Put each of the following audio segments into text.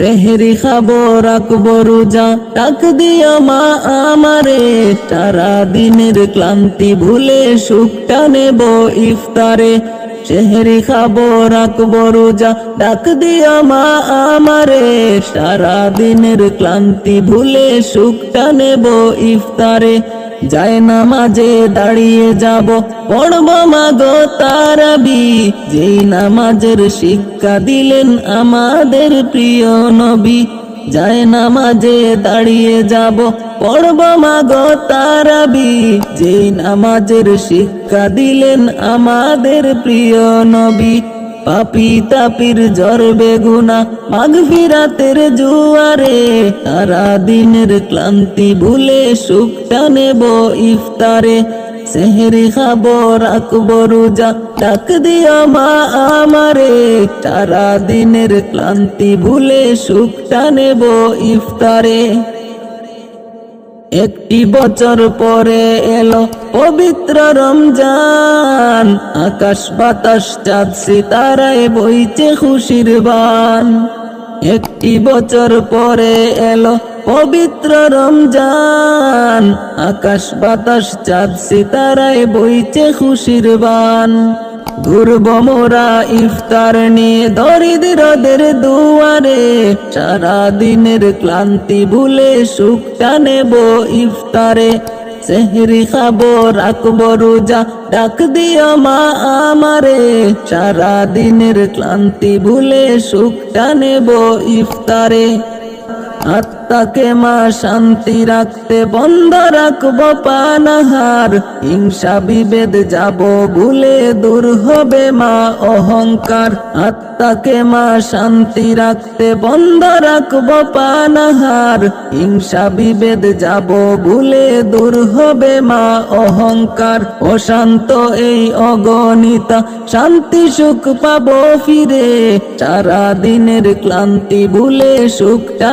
সেহরি খাব রাখব রোজা ডাক দিয়া মা আমারে। সারা দিনের ক্লান্তি ভুলে সুখটা নেব ইফতারে। সেহরি খাব রাখব রোজা ডাক দিয়া মা আমারে। সারা দিনের ক্লান্তি ভুলে সুখটা নেব ইফতারে। যায় নামাজে দাঁড়িয়ে যাব। পড়ব মাগো তারাবি। যেই নামাজের শিক্ষা দিলেন আমাদের প্রিয় নবী। যায় নামাজে দাঁড়িয়ে যাব। পড়ব মাগো তারাবি। যেই নামাজের শিক্ষা দিলেন আমাদের প্রিয় নবী। পাপি তাপির জ্বর বেগুনা, মাঘ ফিরাতের জুয়ারে। সারা দিনের ক্লান্তি ভুলে সুখটা নেব ইফতারে। সেহরি খাব, রাখব রোজা, ডাক দিও মা আমারে। সারা দিনের ক্লান্তি ভুলে সুখটা নেব ইফতারে। একটি বছর পরে এলো পবিত্র রমজান। আকাশ বাতাস চাঁদ সিতারায় বইছে খুশির বান। একটি বছর পরে এলো পবিত্র রমজান। আকাশ বাতাস চাঁদ সিতারায় বইছে খুশির বান। ঘুরব ইফতার নিয়ে দরিদ্রদের দুয়ারে। সারা দিনের ক্লান্তি ভুলে সুখটা নেব ইফতারে। সেহরি খাব, রাখব রোজা, ডাক দিও মা আমারে। সারা দিনের ক্লান্তি ভুলে সুখটা নেব ইফতারে। আত্মাকে মা শান্তি রাখতে বন্ধ রাখব পানাহার হিংসা বিভেদ যাব ভুলে দূর হবে মা অহংকার। আত্মাকে মা শান্তি রাখতে বন্ধ রাখব পানাহার হিংসা বিভেদ যাব ভুলে দূর হবে মা অহংকার। অশান্ত এই অগণিতা, শান্তি সুখ পাবো ফিরে। সারা দিনের ক্লান্তি ভুলে সুখটা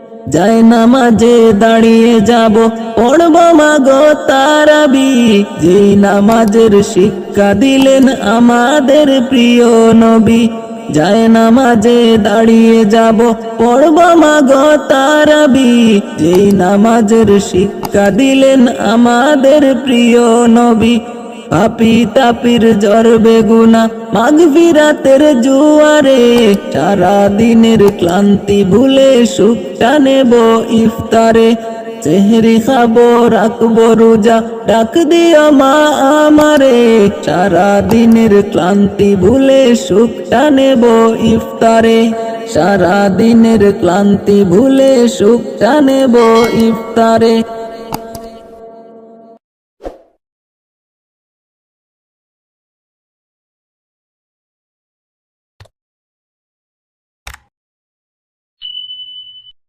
যাই নামাজে দাঁড়িয়ে যাব, পড়ব মাগো তারাবি। যে নামাজের শিক্ষা দিলেন আমাদের প্রিয় নবী যায় নামাজে দাঁড়িয়ে যাব, পড়ব মাগো তারাবি। যে নামাজের শিক্ষা দিলেন আমাদের প্রিয় নবী পাপি তাপির জ্বর বেগুনা, মাঘ ফিরাতের জুয়ারে সারা দিনের ক্লান্তি ভুলে সুখটা নেব ইফতারে। চেহারি খাব, রাখব রোজা, ডাক দিও মা আমারে। সারা দিনের ক্লান্তি ভুলে সুখটা নেব ইফতারে। সারা দিনের ক্লান্তি ভুলে সুখটা নেব ইফতারে।